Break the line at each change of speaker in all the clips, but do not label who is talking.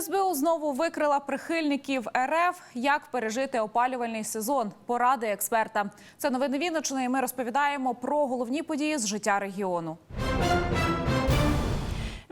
СБУ знову викрила прихильників РФ. Як пережити опалювальний сезон? Поради експерта. Це новини Вінниччини. і Ми розповідаємо про головні події з життя регіону.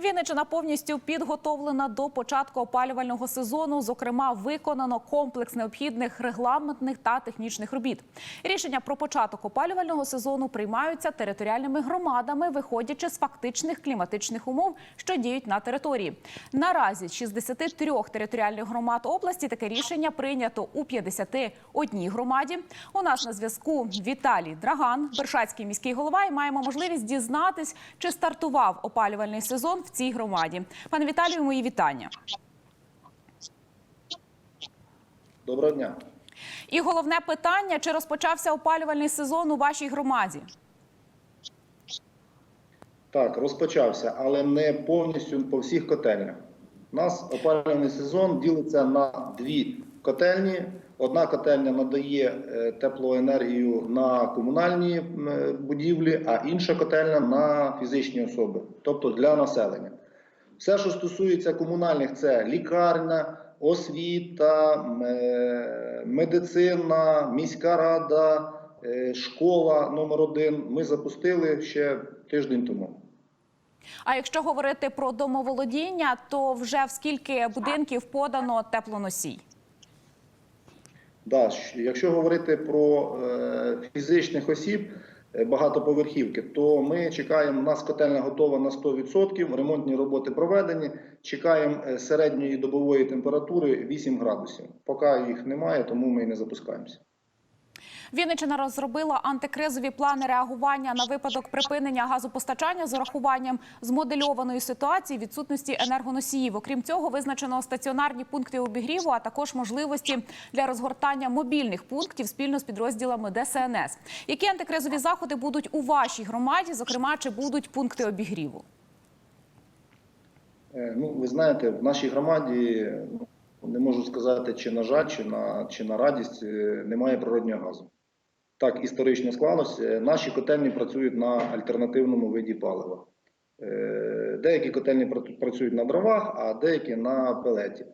Вінниччина повністю підготовлена до початку опалювального сезону. Зокрема, виконано комплекс необхідних регламентних та технічних робіт. Рішення про початок опалювального сезону приймаються територіальними громадами, виходячи з фактичних кліматичних умов, що діють на території. Наразі з 63 територіальних громад області таке рішення прийнято у 51 громаді. У нас на зв'язку Віталій Драган, Бершацький міський голова, і маємо можливість дізнатись, чи стартував опалювальний сезон в цій громаді. Пане Віталію, мої вітання.
Доброго дня.
І головне питання: чи розпочався опалювальний сезон у вашій громаді?
Так, розпочався, але не повністю по всіх котельнях. У нас опалювальний сезон ділиться на дві котельні. Одна котельня надає е, теплоенергію на комунальні е, будівлі, а інша котельня на фізичні особи, тобто для населення. Все, що стосується комунальних, це лікарня, освіта, е, медицина, міська рада, школа номер один. Ми запустили ще тиждень тому.
А якщо говорити про домоволодіння, то вже в скільки будинків подано теплоносій?
Да, якщо говорити про е, фізичних осіб е, багатоповерхівки, то ми чекаємо. У нас котельна готова на 100%, ремонтні роботи проведені. Чекаємо е, середньої добової температури 8 градусів. Поки їх немає, тому ми і не запускаємося.
Вінниччина розробила антикризові плани реагування на випадок припинення газопостачання з урахуванням змодельованої ситуації відсутності енергоносіїв. Окрім цього, визначено стаціонарні пункти обігріву, а також можливості для розгортання мобільних пунктів спільно з підрозділами ДСНС. Які антикризові заходи будуть у вашій громаді? Зокрема, чи будуть пункти обігріву?
Е, Ну, ви знаєте, в нашій громаді ну, не можу сказати, чи на жаль, чи на, чи на радість е, немає природнього газу. Так історично склалося. Е, Наші котельні працюють на альтернативному виді палива. Е, Деякі котельні працюють на дровах, а деякі на пелеті.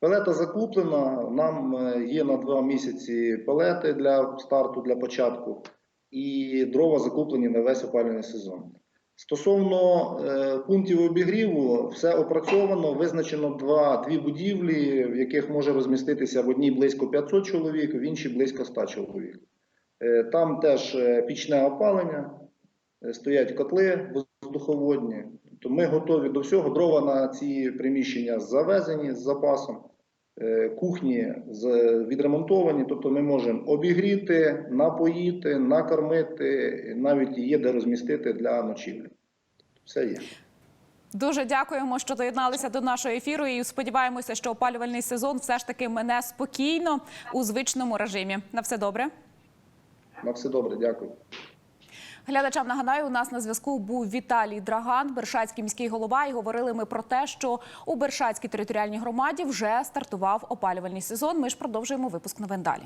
Пелета закуплена. Нам е, є на два місяці пелети для старту, для початку, і дрова закуплені на весь опалювальний сезон. Стосовно е, пунктів обігріву, все опрацьовано. Визначено два, дві будівлі, в яких може розміститися в одній близько 500 чоловік, в іншій близько 100 чоловік. Е, там теж е, пічне опалення, е, стоять котли воздуховодні. Тобто ми готові до всього. Дрова на ці приміщення завезені з запасом. Кухні відремонтовані, тобто ми можемо обігріти, напоїти, накормити, навіть є де розмістити для ночівлі. Все є.
Дуже дякуємо, що доєдналися до нашого ефіру. І сподіваємося, що опалювальний сезон все ж таки мене спокійно у звичному режимі. На все добре.
На все добре, дякую.
Глядачам нагадаю, у нас на зв'язку був Віталій Драган, Бершацький міський голова. І говорили ми про те, що у Бершацькій територіальній громаді вже стартував опалювальний сезон. Ми ж продовжуємо випуск новин далі.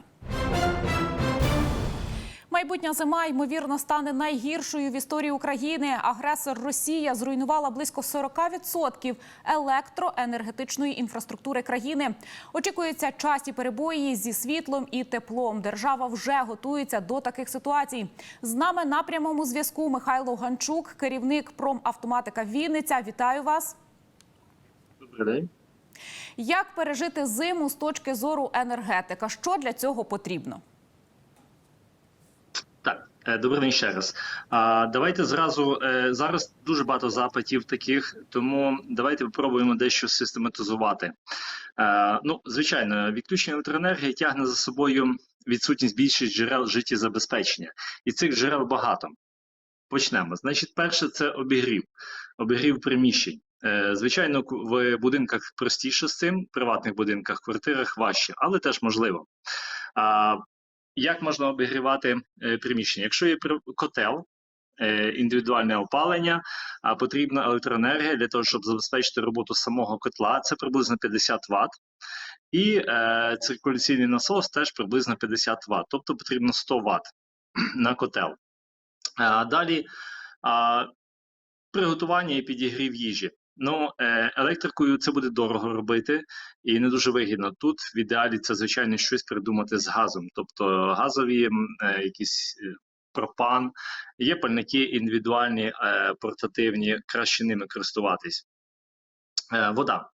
Майбутня зима ймовірно стане найгіршою в історії України. Агресор Росія зруйнувала близько 40% електроенергетичної інфраструктури країни. Очікуються часті перебої зі світлом і теплом. Держава вже готується до таких ситуацій. З нами на прямому зв'язку Михайло Ганчук, керівник промавтоматика Вінниця. Вітаю вас.
Добрий день.
Як пережити зиму з точки зору енергетика? Що для цього потрібно?
Е, добрий день ще раз. Давайте зразу е, зараз дуже багато запитів таких, тому давайте спробуємо дещо систематизувати. Е, Ну, звичайно, відключення електроенергії тягне за собою відсутність більшість джерел життєзабезпечення, і цих джерел багато. Почнемо. Значить, перше це обігрів, обігрів приміщень. Звичайно, в будинках простіше з цим, в приватних будинках, квартирах важче, але теж можливо. Як можна обігрівати е, приміщення? Якщо є котел, е, індивідуальне опалення, а потрібна електроенергія для того, щоб забезпечити роботу самого котла, це приблизно 50 Вт. і е, циркуляційний насос теж приблизно 50 Вт, тобто потрібно 100 Вт на котел. А, далі а, приготування і підігрів їжі. Ну, е, електрикою це буде дорого робити і не дуже вигідно. Тут в ідеалі це звичайно щось придумати з газом, тобто газові е, якісь е, пропан, є пальники індивідуальні, е, портативні, краще ними користуватись. Е, вода.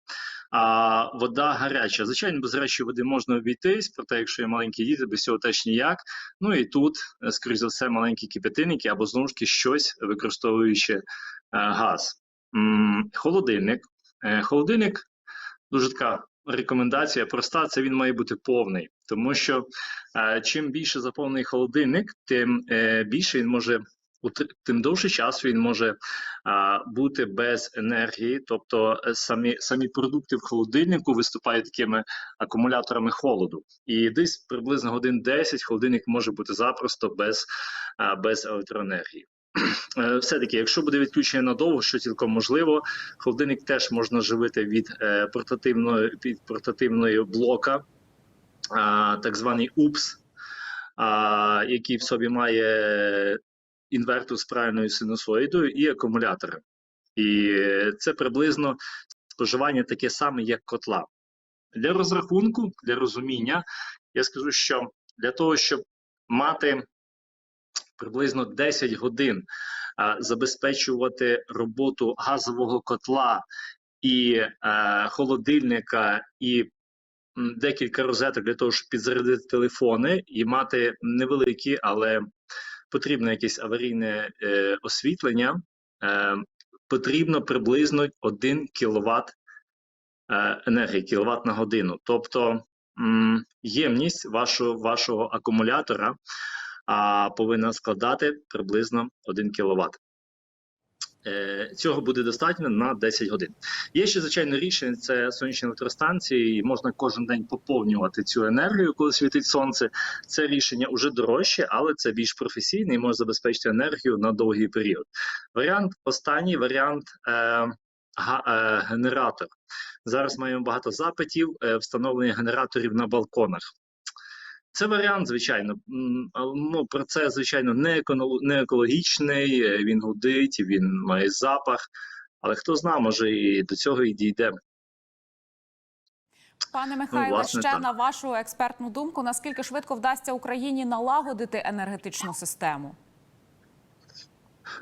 А вода гаряча. Звичайно, без гарячої води можна обійтись, проте, якщо є маленькі діти, без цього теж ніяк. Ну і тут, скоріш за все, маленькі кипятильники або знову ж таки щось використовуючи е, газ. Холодильник. Е, Холодильник дуже така рекомендація проста, це він має бути повний, тому що е, чим більше заповнений холодильник, тим е, більше він може тим довше часу він може а, бути без енергії, тобто самі, самі продукти в холодильнику виступають такими акумуляторами холоду. І десь приблизно годин 10 холодильник може бути запросто без, а, без електроенергії. Е, Все-таки, якщо буде відключення надовго, що цілком можливо, холодильник теж можна живити від е, портативної від портативної блока, так званий УПС, який в собі має інвертор з правильною синусоїдою і акумулятори. І це приблизно споживання таке саме, як котла. Для розрахунку, для розуміння, я скажу, що для того, щоб мати приблизно 10 годин а, забезпечувати роботу газового котла і е, холодильника, і декілька розеток для того, щоб підзарядити телефони і мати невеликі, але потрібне якесь аварійне е, освітлення, е, потрібно приблизно 1 кВт е, енергії, кВт на годину. Тобто ємність вашого, вашого акумулятора а, повинна складати приблизно 1 кВт. Е, Цього буде достатньо на 10 годин. Є ще звичайно рішення: це сонячні електростанції, і можна кожен день поповнювати цю енергію, коли світить сонце. Це рішення вже дорожче, але це більш професійне і може забезпечити енергію на довгий період. Варіант останній варіант е, е, генератор. Зараз маємо багато запитів е, встановлення генераторів на балконах. Це варіант, звичайно. Ну, про це, звичайно, не, не екологічний, е, він гудить, він має запах. Але хто знає, може і до цього і дійде.
Пане Михайле,
власне,
ще
так.
на вашу експертну думку, наскільки швидко вдасться Україні налагодити енергетичну систему?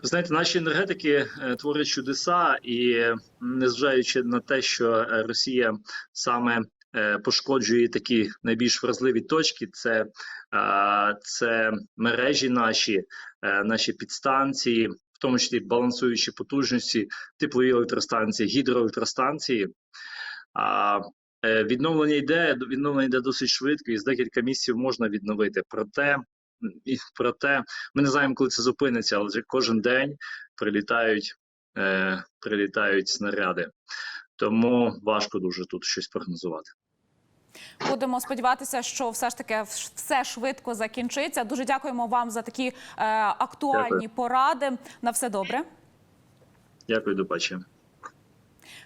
Знаєте, наші енергетики е, творять чудеса, і е, незважаючи на те, що Росія саме пошкоджує такі найбільш вразливі точки, це, е, це мережі наші, е, наші підстанції, в тому числі балансуючі потужності, теплові електростанції, гідроелектростанції. Е, відновлення йде, відновлення йде досить швидко, і з декілька місяців можна відновити. Проте, і проте ми не знаємо, коли це зупиниться, але кожен день прилітають, е, прилітають снаряди. Тому важко дуже тут щось прогнозувати.
Будемо сподіватися, що все ж таки все швидко закінчиться. Дуже дякуємо вам за такі е, актуальні
Дякую.
поради. На все добре.
Дякую, до бачення.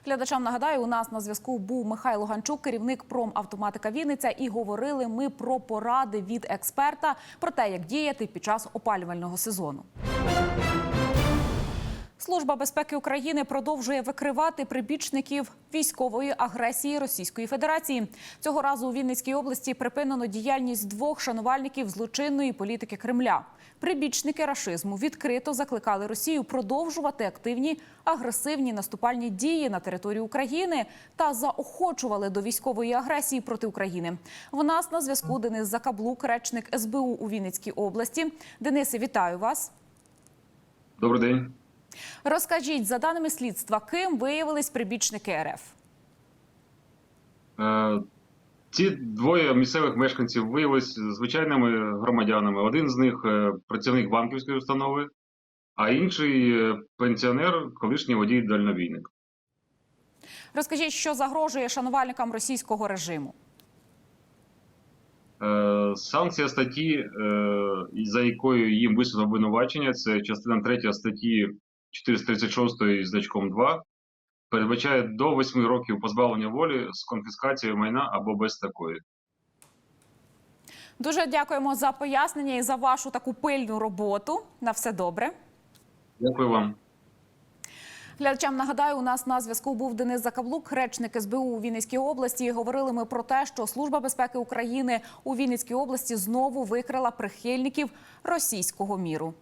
Глядачам нагадаю, у нас на зв'язку був Михайло Ганчук, керівник промавтоматика Вінниця, і говорили ми про поради від експерта про те, як діяти під час опалювального сезону. Служба безпеки України продовжує викривати прибічників військової агресії Російської Федерації. Цього разу у Вінницькій області припинено діяльність двох шанувальників злочинної політики Кремля. Прибічники рашизму відкрито закликали Росію продовжувати активні агресивні наступальні дії на території України та заохочували до військової агресії проти України. В нас на зв'язку Денис Закаблук, речник СБУ у Вінницькій області. Денисе, вітаю вас.
Добрий день.
Розкажіть, за даними слідства, ким виявились прибічники РФ?
Е, Ці двоє місцевих мешканців виявилися звичайними громадянами. Один з них е, працівник банківської установи, а інший е, пенсіонер, колишній водій дальновійник.
Розкажіть, що загрожує шанувальникам російського режиму?
Санкція статті, за якою їм висунуло обвинувачення, це частина 3 статті 436 із значком 2. передбачає до 8 років позбавлення волі з конфіскацією майна або без такої.
Дуже дякуємо за пояснення і за вашу таку пильну роботу. На все добре.
Дякую вам.
Глядачам нагадаю, у нас на зв'язку був Денис Закаблук, речник СБУ у Вінницькій області. Говорили ми про те, що Служба безпеки України у Вінницькій області знову викрила прихильників російського міру.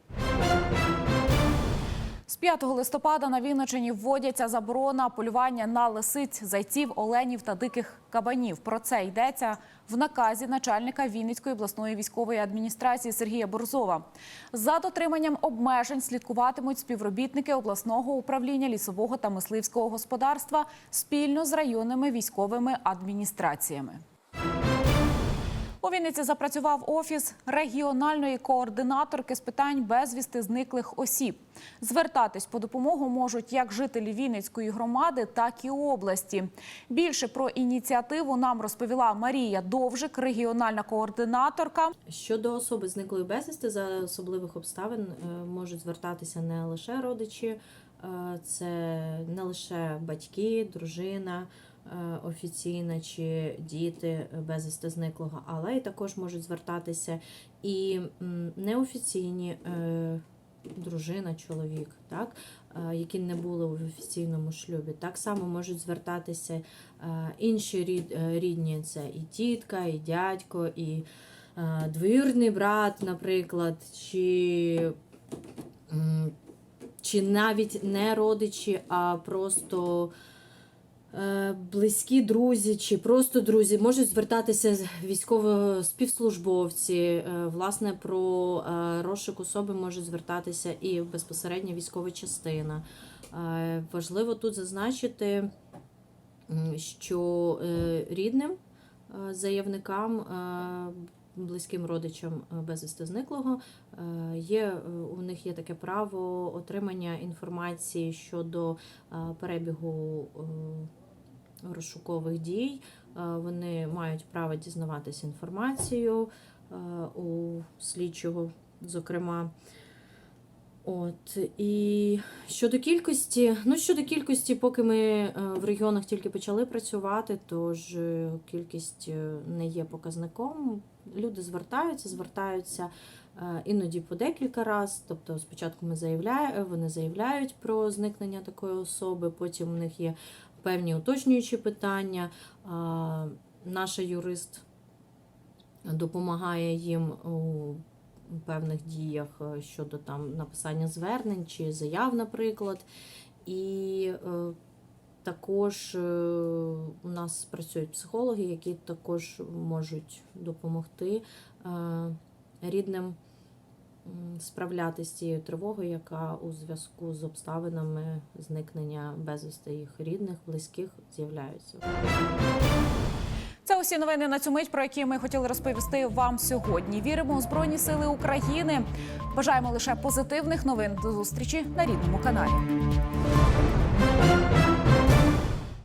З 5 листопада на Вінничині вводяться заборона полювання на лисиць, зайців, оленів та диких кабанів. Про це йдеться в наказі начальника Вінницької обласної військової адміністрації Сергія Борзова. За дотриманням обмежень слідкуватимуть співробітники обласного управління лісового та мисливського господарства спільно з районними військовими адміністраціями. У Вінниці запрацював офіс регіональної координаторки з питань безвісти зниклих осіб. Звертатись по допомогу можуть як жителі Вінницької громади, так і області. Більше про ініціативу нам розповіла Марія Довжик, регіональна координаторка.
Щодо особи зниклої безвісти, за особливих обставин е, можуть звертатися не лише родичі, е, це не лише батьки, дружина офіційна чи діти безвісти зниклого, але й також можуть звертатися і неофіційні е, дружина, чоловік, так, е, які не були в офіційному шлюбі. Так само можуть звертатися е, інші е, рідні, це і тітка, і дядько, і е, двоюрідний брат, наприклад, чи, чи навіть не родичі, а просто е, близькі друзі, чи просто друзі, можуть звертатися військово співслужбовці. е, Власне, про е, розшук особи можуть звертатися і безпосередньо військова частина. Е, Важливо тут зазначити, що е, рідним е, заявникам, е, близьким родичам е, безвісти зниклого, е, є, е, у них є таке право отримання інформації щодо е, перебігу е, розшукових дій. Е, Вони мають право дізнаватися інформацію е, у слідчого, зокрема. От і щодо кількості, ну щодо кількості, поки ми е, в регіонах тільки почали працювати, тож кількість не є показником. Люди звертаються, звертаються іноді по декілька разів. Тобто, спочатку ми заявляємо, вони заявляють про зникнення такої особи, потім у них є певні уточнюючі питання. Наша юрист допомагає їм у певних діях е, щодо там написання звернень чи заяв, наприклад. І е, також е, у нас працюють психологи, які також можуть допомогти рідним справлятися з цією тривогою, яка у зв'язку з обставинами зникнення безвісти їх рідних, близьких з'являються.
Це усі новини на цю мить, про які ми хотіли розповісти вам сьогодні. Віримо у Збройні Сили України. Бажаємо лише позитивних новин. До зустрічі на рідному каналі.